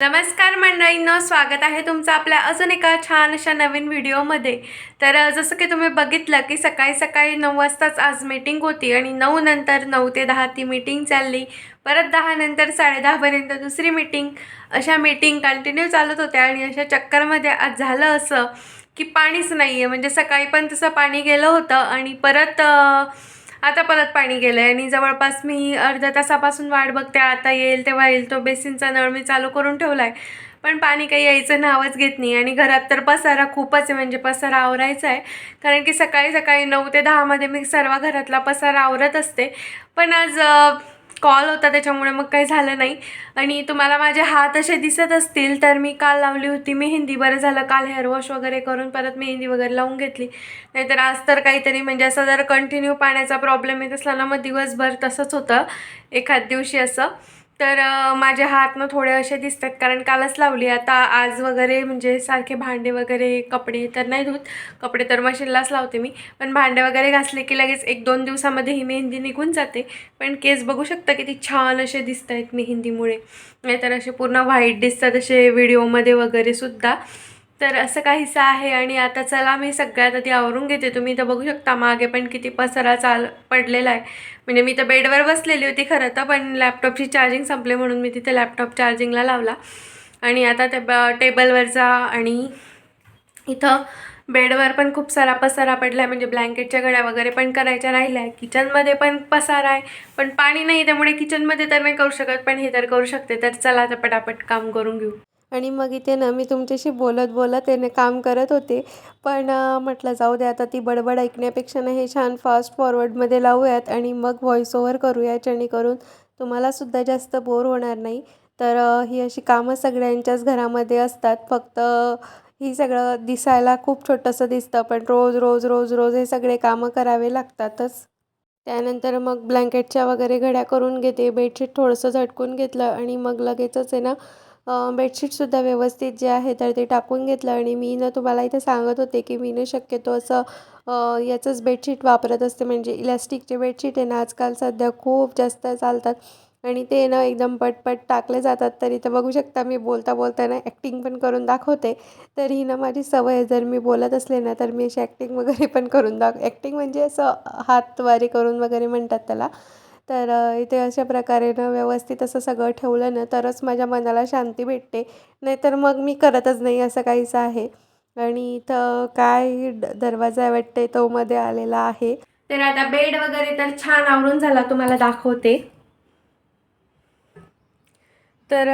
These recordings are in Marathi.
नमस्कार मंडळींनो स्वागत आहे तुमचं आपल्या अजून एका छान अशा नवीन व्हिडिओमध्ये. तर जसं की तुम्ही बघितलं की सकाळी सकाळी नऊ वाजताच आज मीटिंग होती आणि नऊ नंतर नऊ ते दहा ती मीटिंग चालली. परत दहा नंतर साडेदहापर्यंत दुसरी मीटिंग. अशा मीटिंग कंटिन्यू चालत होत्या आणि अशा चक्करमध्ये आज झालं असं की पाणीच नाही आहे म्हणजे सकाळी पण तसं पाणी गेलं होतं आणि परत आता परत पाणी गेलं आहे आणि जवळपास मी अर्ध्या तासापासून वाट बघते आता येईल तेव्हा येईल तो बेसिनचा नळ मी चालू करून ठेवला आहे पण पाणी काही यायचं नावच घेत नाही. आणि घरात तर पसारा खूपच आहे म्हणजे पसारा आवरायचा आहे. कारण की सकाळी सकाळी नऊ ते दहामध्ये मी सर्व घरातला पसारा आवरत असते. पण आज कॉल होता त्याच्यामुळे मग काही झालं नाही. आणि तुम्हाला माझे हात असे दिसत असतील तर मी काल लावली होती. मेहंदी बरं झालं. काल हेअर वॉश वगैरे करून परत मेहंदी वगैरे लावून घेतली. नाहीतर आज तर काहीतरी म्हणजे असं जर कंटिन्यू पाण्याचा प्रॉब्लेम येत असला ना मग दिवसभर तसंच होतं. एखाद दिवशी असं. तर माझ्या हातनं थोडे असे दिसतात कारण कालच लावली. आता आज वगैरे म्हणजे सारखे भांडे वगैरे कपडे तर नाही धुत. कपडे तर मशीनलाच लावते मी. पण भांडे वगैरे घासले की लगेच एक दोन दिवसामध्ये ही मेहंदी निघून जाते. पण केस बघू शकता किती छान असे दिसत आहेत मेहंदीमुळे. नाहीतर असे पूर्ण व्हाईट दिसतात असे व्हिडिओमध्ये वगैरे सुद्धा. तर असं काहीसं आहे आणि आता चला मी सगळ्यात आधी आवरून घेते. तुम्ही तर बघू शकता मागे पण किती पसारा चाल पडलेला आहे. म्हणजे मी तर बेडवर बसलेली होती खरं तर पण लॅपटॉपची चार्जिंग संपले म्हणून मी तिथे लॅपटॉप चार्जिंगला लावला. आणि आता त्या ब- टेबलवरचा आणि इथं बेडवर पण खूप सारा पसारा पडला आहे म्हणजे ब्लँकेटच्या घड्या वगैरे पण करायच्या राहिल्या. आहे किचनमध्ये पण पसारा आहे पण पाणी नाही त्यामुळे किचनमध्ये तर नाही करू शकत पण हे तर करू शकते. तर चला आता पटापट काम करून घेऊ. आणि मग इथे ना मी तुमच्याशी बोलत बोलत याने काम करत होते. पण म्हटलं जाऊ दे आता ती बडबड ऐकण्यापेक्षा ना हे छान फास्ट फॉरवर्डमध्ये लावूयात आणि मग व्हॉइस ओव्हर करूया. जेणेकरून तुम्हालासुद्धा जास्त बोर होणार नाही. तर ही अशी कामं सगळ्यांच्याच घरामध्ये असतात. फक्त ही सगळं दिसायला खूप छोटंसं दिसतं पण रोज रोज रोज रोज हे सगळे कामं करावे लागतातच. त्यानंतर मग ब्लँकेटच्या वगैरे घड्या करून घेते बेडशीट थोडंसं झटकून घेतलं आणि मग लगेचच आहे ना बेडशीटसुद्धा व्यवस्थित जे आहे तर ते टाकून घेतलं आणि मी ना तुम्हाला इथे सांगत होते की मी ना शक्यतो असं याचंच बेडशीट वापरत असते. म्हणजे इलॅस्टिकचे बेडशीट आहे ना आजकाल सध्या खूप जास्त चालतात आणि ते ना एकदम पटपट टाकले जातात. तर इथं बघू शकता मी बोलता बोलता ना ॲक्टिंग पण करून दाखवते. तर ही ना माझी सवय आहे जर मी बोलत असले ना तर मी अशी ॲक्टिंग वगैरे पण करून दाख ॲक्टिंग म्हणजे असं हातवारी करून वगैरे म्हणतात त्याला. तर इथे अशा प्रकारे ना व्यवस्थित असं सगळं ठेवलं ना तरच माझ्या मनाला शांती भेटते. नाहीतर मग मी करतच नाही असं काहीच आहे. आणि इथं काय दरवाजा वाटते तो मध्ये आलेला आहे. तर आता बेड वगैरे तर छान आवरून झाला तुम्हाला दाखवते. तर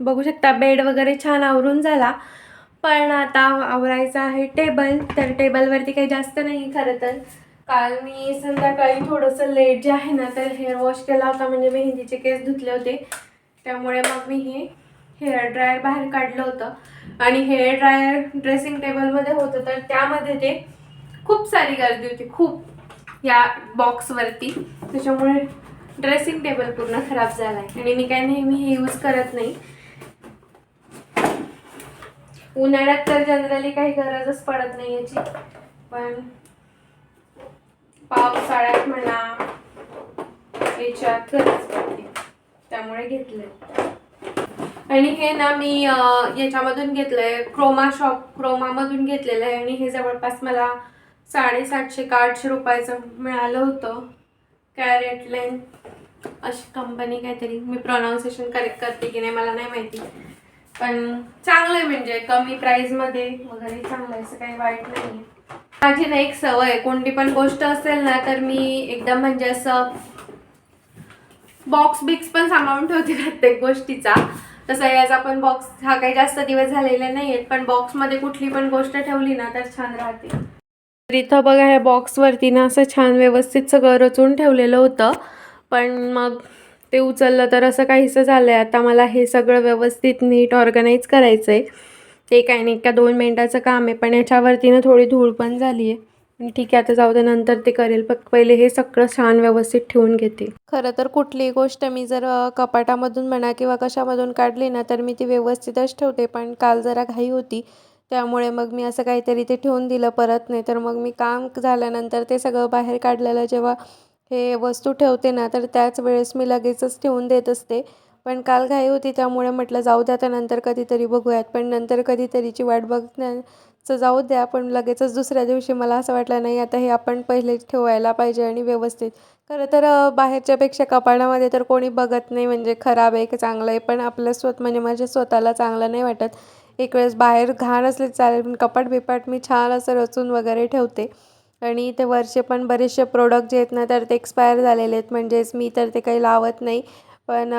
बघू शकता बेड वगैरे छान आवरून झाला. पण आता आवरायचं आहे टेबल तर टेबलवरती काही जास्त नाही खरं तर. काल मी संध्याकाळी थोडंसं लेट जे आहे ना तर हेअर वॉश केला होता म्हणजे मेहंदीचे केस धुतले होते. त्यामुळे मग मी हे हेअर ड्रायर बाहेर काढलं होतं. आणि हेअर ड्रायर ड्रेसिंग टेबलमध्ये होतं तर त्यामध्ये ते खूप सारी गर्दी होती खूप या बॉक्सवरती त्याच्यामुळे ड्रेसिंग टेबल पूर्ण खराब झाला आहे आणि मी काय नेहमी हे यूज करत नाही. उन्हाळ्यात तर जनरली काही गरजच पडत नाही याची. पण पावसाळ्यात म्हणा याच्यात गरज पडते. त्यामुळे घेतले आणि हे ना मी याच्यामधून याच्यामधून घेतलंय क्रोमा शॉप क्रोमामधून घेतलेलं आहे आणि हे जवळपास मला साडेसातशे का आठशे रुपयाचं मिळालं होतं. कॅरेट लेन अशी कंपनी काहीतरी. मी प्रोनाऊन्सिएशन करेक्ट करते की नाही मला नाही माहिती. पण चांगलं आहे म्हणजे कमी प्राईजमध्ये वगैरे चांगलं आहे असं काही वाईट नाही आहे माझी ना एक सवय आहे कोणती पण गोष्ट असेल ना तर मी एकदम म्हणजे असं बॉक्स बिक्स पण सांभाळून ठेवते प्रत्येक गोष्टीचा. तसं याचा पण बॉक्स हा काही जास्त दिवस झालेले नाही आहेत पण बॉक्समध्ये कुठली पण गोष्ट ठेवली ना तर छान राहते. तर इथं बघा ह्या बॉक्सवरती ना असं छान व्यवस्थित सगळं रचून ठेवलेलं होतं. पण मग ते उचललं तर असं काहीसं झालं आहे आता मला हे सगळं व्यवस्थित नीट ऑर्गनाईज करायचं आहे ते काय नाही का दोन मिनटाचं काम आहे पण याच्यावरती ना थोडी धूळ पण झाली आहे ठीक आहे आता जाऊ दे नंतर ते करेल. फक्त पहिले हे सगळं छान व्यवस्थित ठेवून घेते. खरं तर कुठलीही गोष्ट मी जर कपाटामधून म्हणा किंवा कशामधून काढली ना तर मी ती व्यवस्थितच ठेवते. पण काल जरा घाई होती. त्यामुळे मग मी असं काहीतरी ते ठेवून दिलं परत नाही. तर मग मी काम झाल्यानंतर ते सगळं बाहेर काढलेलं जेव्हा हे वस्तू ठेवते ना तर त्याच वेळेस मी लगेचच ठेवून देत असते. पण काल घाई होती त्यामुळे म्हटलं जाऊ द्या आता नंतर कधीतरी बघूयात. पण नंतर कधीतरीची वाट बघण्याचं जाऊ द्या पण लगेचच दुसऱ्या दिवशी मला असं वाटलं नाही आता हे आपण पहिले ठेवायला पाहिजे आणि व्यवस्थित. खरं तर बाहेरच्यापेक्षा कपाडामध्ये तर कोणी बघत नाही म्हणजे खराब आहे की चांगलं आहे पण आपलं स्वत म्हणजे माझ्या स्वतःला चांगलं नाही वाटत. एक वेळेस बाहेर घाण असले चालेल पण कपाट बिपाट मी छान असं रचून वगैरे ठेवते. आणि ते वरचे पण बरेचसे प्रोडक्ट जे आहेत ना तर ते एक्सपायर झालेले आहेत. म्हणजेच मी तर ते काही लावत नाही. पण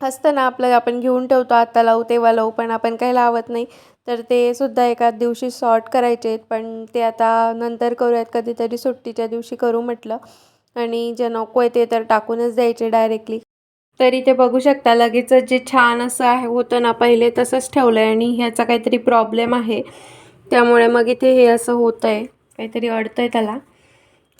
असतं ना आपलं आपण घेऊन ठेवतो आत्ता लावू तेव्हा लावू पण आपण काही लावत नाही. तर ते सुद्धा एका दिवशी सॉर्ट करायचे आहेत पण ते आता नंतर करूयात कधीतरी सुट्टीच्या दिवशी करू म्हटलं. आणि जे नको आहे ते तर टाकूनच द्यायचे डायरेक्टली तरी ते बघू शकता लगेचच जे छान असं आहे होतं ना पहिले तसंच ठेवलं आहे आणि ह्याचा काहीतरी प्रॉब्लेम आहे. त्यामुळे मग इथे हे असं होतं आहे काहीतरी अडतं आहे त्याला.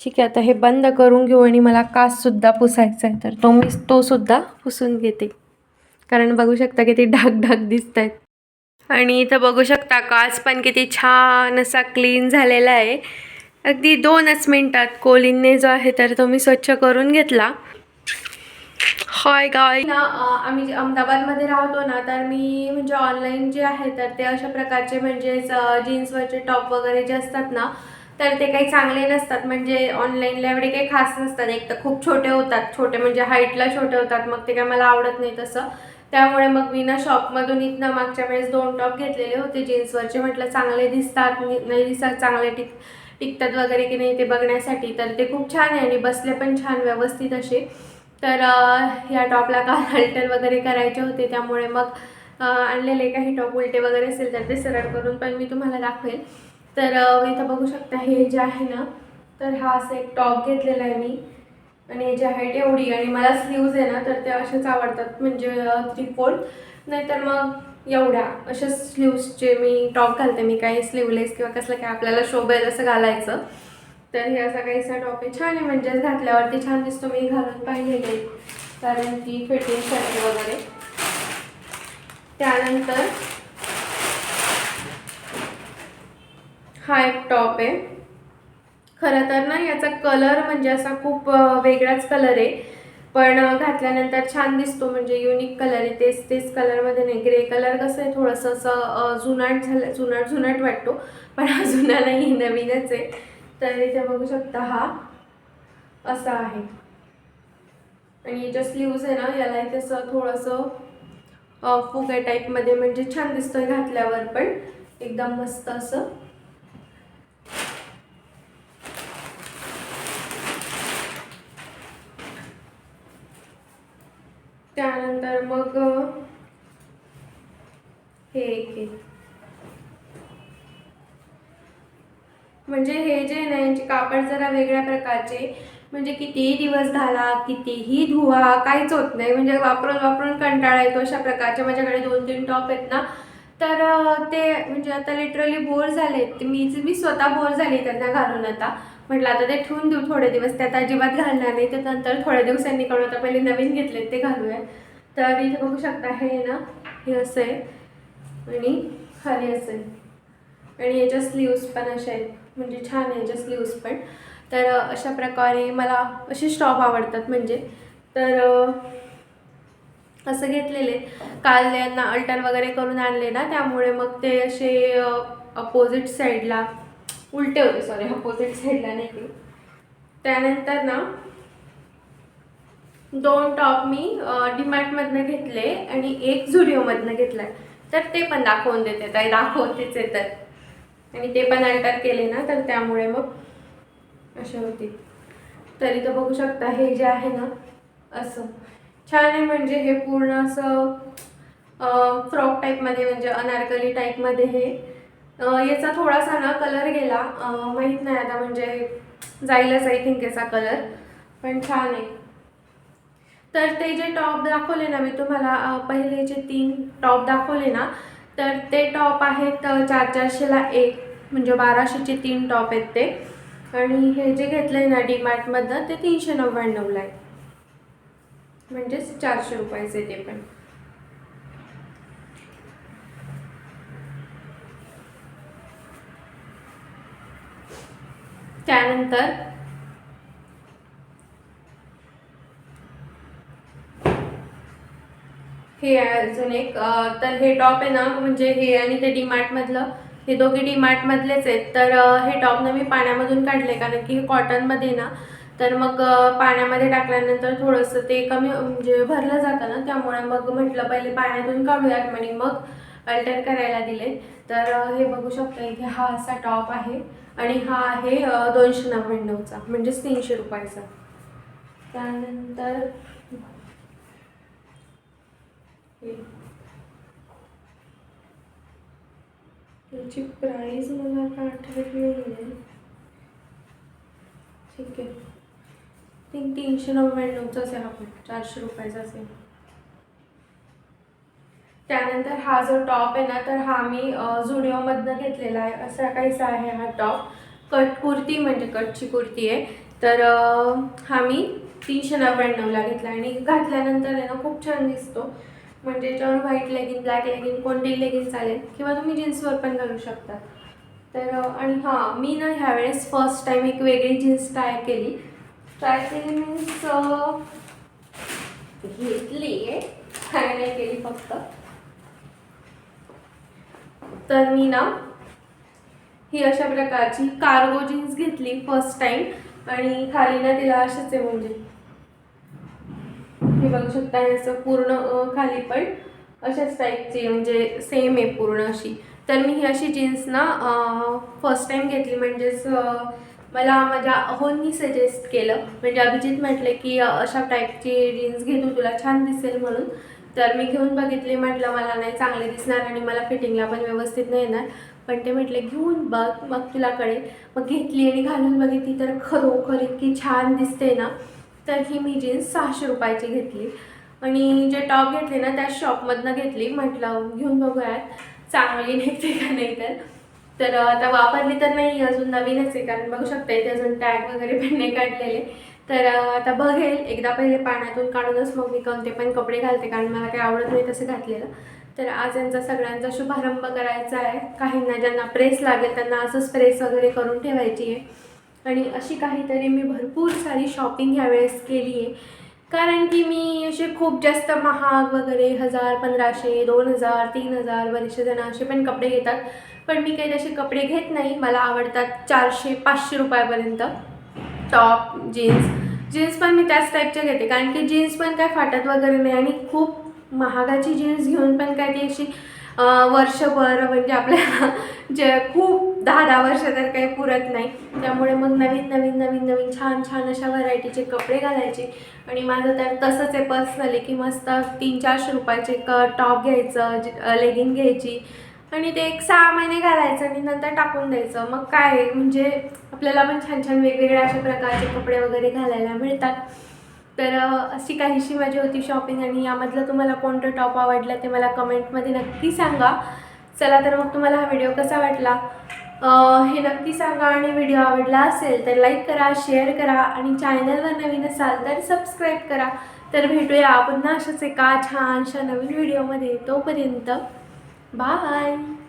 ठीक आहे आता हे बंद करून घेऊ आणि मला काससुद्धा पुसायचा आहे. तर तो मी तो सुद्धा पुसून घेते. कारण बघू शकता किती डाग डाग दिसत आहेत आणि इथं बघू शकता काच पण किती छान असा क्लीन झालेला आहे. अगदी दोनच मिनटात कोलिनने जो आहे तर तो मी स्वच्छ करून घेतला. हॉय गाय ना आम्ही अहमदाबादमध्ये राहतो ना तर मी म्हणजे ऑनलाईन जे आहे तर ते अशा प्रकारचे म्हणजेच जीन्सवरचे टॉप वगैरे जे असतात ना तर ते काही चांगले नसतात. म्हणजे ऑनलाईनला एवढे काही खास नसतात. एक तर खूप छोटे होतात. छोटे म्हणजे हाईटला छोटे होतात. मग ते काय मला आवडत नाही तसं. त्यामुळे मग मी ना शॉपमधून इथनं मागच्या वेळेस दोन टॉप घेतलेले होते. जीन्सवरचे म्हटलं चांगले दिसतात. नाही दिसतात चांगले टिक टिकतात वगैरे की नाही ते बघण्यासाठी. तर ते खूप छान आहे आणि बसले पण छान व्यवस्थित असे. तर ह्या टॉपला काल अल्टर वगैरे करायचे होते. त्यामुळे मग आणलेले काही टॉप उलटे वगैरे असेल तर ते सरळ करून पण मी तुम्हाला दाखवेल. तर इथं बघू शकता हे जे आहे ना तर हा असं एक टॉप घेतलेला आहे मी. आणि याची हाईट एवढी आणि मला स्लीव्ज आहे ना तर ते असेच आवडतात. म्हणजे थ्री फोल्ड नाहीतर मग एवढ्या अशाच स्लीव्सचे मी टॉप घालते. मी काही स्लीवलेस किंवा कसलं काय आपल्याला शोभेल असं घालायचं. तर हे असा काहीसा टॉप आहे. छान आहे. म्हणजेच घातल्यावरती छान दिसतो. मी घालून पाहिलेले. कारण कारण की फिटिंगसाठी वगैरे. त्यानंतर हा एक टॉप आहे. खरं तर ना याचा कलर म्हणजे असा खूप वेगळाच कलर आहे. पण घातल्यानंतर छान दिसतो म्हणजे युनिक कलर आहे. तेच तेच कलरमध्ये नाही. ग्रे कलर कसं आहे थोडंसं असं जुनाट झालं जुनाट जुनाट वाटतो. पण हा जुना नाही नवीनच आहे. तर इथे बघू शकता हा. असा आहे. आणि याच्या स्लीव्ज आहे ना याला इथे असं थोडंसं अ, फुग्या टाईपमध्ये म्हणजे छान दिसतोय घातल्यावर पण. एकदम मस्त असं. त्यानंतर मग हे एक म्हणजे हे जे आहे ना यांचे कापड जरा वेगळ्या प्रकारचे. म्हणजे कितीही दिवस झाला कितीही धुवा काहीच होत नाही. म्हणजे वापरून वापरून कंटाळा येतो अशा प्रकारचे. माझ्याकडे दोन तीन टॉप आहेत ना तर ते म्हणजे आता लिटरली बोर झाले. मीच मी स्वतः बोर झाली त्यांना घालून आता. म्हटलं आता ते ठेवून देऊ थोडे दिवस. त्यात अजिबात घालणार नाही. तर नंतर थोड्या दिवसांनी काढून आता पहिले नवीन घेतले ते घालूया. तर इथे बघू शकता हे ना हे असं आहे. आणि खाली असं आहे. आणि याच्या स्लीव्स पण अशा आहेत. म्हणजे छान आहे याच्या स्लीव्स पण. तर अशा प्रकारे मला असे स्टॉप आवडतात म्हणजे. तर असं घेतलेले. काल यांना अल्टर वगैरे करून आणले ना त्यामुळे मग ते असे अपोजिट साईडला उलटे होते. सॉरी अपोजिट साईडला नाही. की त्यानंतर ना दोन टॉप मी डीमार्टमधनं घेतले आणि एक झुडिओमधनं घेतला तर ते पण दाखवून देते. ताई दाखवतेच येतात आणि ते पण अल्टर केले ना तर त्यामुळे मग असे होते. तरी तर बघू शकता हे जे आहे ना असं. छान आहे म्हणजे हे पूर्ण असं फ्रॉक टाईपमध्ये म्हणजे अनारकली टाईपमध्ये हे. याचा थोडासा ना कलर गेला. माहीत नाही आता म्हणजे जाईलच आय थिंक याचा कलर पण छान आहे. तर ते जे टॉप दाखवले ना मी तुम्हाला पहिले जे तीन टॉप दाखवले ना तर ते टॉप आहेत चार चारशेला एक. म्हणजे बाराशेचे तीन टॉप आहेत ते. आणि हे जे घेतले ना डीमार्टमधनं ते तीनशे नव्याण्णवला आहे. म्हणजेच चारशे रुपयाचे ते पण. त्यानंतर हे आहे अजून एक तर हे टॉप आहे ना म्हणजे हे आणि ते डीमार्टमधलं हे दोघे डीमार्टमधलेच आहेत. तर हे टॉप ना मी पाण्यामधून काढले कारण की हे कॉटनमध्ये ना तर मग पाण्यामध्ये टाकल्यानंतर थोडंसं ते कमी म्हणजे भरलं जातं ना त्यामुळे मग म्हटलं पहिले पाण्यातून काढूयात म्हणे. मग अल्टर करायला दिले. तर हे बघू शकता इथे हा असा टॉप आहे. आणि हा आहे दोनशे नव्याण्णवचा म्हणजेच तीनशे रुपयाचा. त्यानंतर हे. त्याची मला आता आठवत नाही आहे ठीक आहे. थिंक तीनशे नव्याण्णवचाच आहे हा पण चारशे रुपयाचा असेल. त्यानंतर हा जो टॉप आहे ना तर हा मी झुडिओमधनं घेतलेला आहे. असा काहीसा आहे हा टॉप कट कुर्ती म्हणजे कटची कुर्ती आहे. तर हा मी तीनशे नव्याण्णवला घेतला आणि घातल्यानंतर आहे ना खूप छान दिसतो. म्हणजे याच्यावर व्हाईट लेगिन ब्लॅक लेगिन कोणतेही लेगिन चालेल. किंवा तुम्ही जीन्सवर पण घालू शकता. तर आणि हां मी ना ह्यावेळेस फर्स्ट टाईम एक वेगळी जीन्स ट्राय केली. ट्राय केली मीन्स घेतली आहे. नाही केली फक्त. तर मी ना ही अशा प्रकारची कार्गो जीन्स घेतली फर्स्ट टाइम आणि खाली ना तिला अशीच आहे म्हणजे. हे बघू शकता असं पूर्ण खाली पण अशाच टाईपची म्हणजे सेम आहे पूर्ण अशी. तर मी ही अशी जीन्स ना फर्स्ट टाइम घेतली म्हणजेच मला माझ्या अहोंनी सजेस्ट केलं. म्हणजे अभिजित म्हटले की अशा टाईपची जीन्स घे तू तुला छान दिसेल म्हणून. तर मी घेऊन बघितली म्हटलं मला नाही चांगले दिसणार आणि मला फिटिंगला पण व्यवस्थित नाही येणार. पण ते म्हटले घेऊन बघ मग तुला कळेल. मग घेतली आणि घालून बघितली तर खरोखर इतकी छान दिसते ना तर ही मी जीन्स सहाशे रुपयाची घेतली. आणि जे टॉप घेतले ना त्या शॉपमधनं घेतली. म्हटलं घेऊन बघूयात चांगली निघते का नाही तर. तर आता वापरली तर नाही अजून नवीनच आहे कारण बघू शकता इथे अजून टॅग वगैरे पण नाही काढलेले. तर आता बघेल एकदा पहिले पाण्यातून काढूनच मग मी कोणते पण कपडे घालते कारण मला काही आवडत नाही तसं घातलेलं. तर आज यांचा सगळ्यांचा शुभारंभ करायचा आहे. काहींना ज्यांना प्रेस लागेल त्यांना असंच प्रेस वगैरे करून ठेवायची आहे. आणि अशी काहीतरी मी भरपूर सारी शॉपिंग ह्यावेळेस केली आहे. कारण की मी असे खूप जास्त महाग वगैरे हजार पंधराशे दोन हजार तीन हजार बरेचसे जण असे पण कपडे घेतात. पण मी काही तसे कपडे घेत नाही. मला आवडतात चारशे पाचशे रुपयापर्यंत. Top jeans. जीन्स पण मी त्याच टाईपच्या घेते. कारण की जीन्स पण काय फाटत वगैरे नाही आणि खूप महागाची जीन्स घेऊन पण काय ती अशी वर्षभर म्हणजे आपल्याला जे खूप दहा दहा वर्ष तर काही पुरत नाही. त्यामुळे मग नवीन नवीन नवीन नवीन छान छान अशा व्हरायटीचे कपडे घालायचे. आणि माझं तर तसंच आहे पर्सनली की मस्त तीन चारशे रुपयाचे क टॉप घ्यायचं लेगिन घ्यायची. आणि ते एक सहा महिने घालायचं आणि नंतर टाकून द्यायचं. मग काय म्हणजे आपल्याला पण छान छान वेगवेगळ्या अशा प्रकारचे कपडे वगैरे घालायला मिळतात. तर अशी काहीशी माझी होती शॉपिंग आणि यामधलं तुम्हाला कोणतं टॉप आवडलं ते मला कमेंटमध्ये नक्की सांगा. चला तर मग तुम्हाला हा व्हिडिओ कसा वाटला? हे नक्की सांगा आणि व्हिडिओ आवडला असेल तर लाईक करा शेअर करा आणि चॅनलवर नवीन असाल तर सबस्क्राईब करा. तर भेटूया पुन्हा अशाच एका छानशा नवीन व्हिडिओमध्ये तोपर्यंत Bye.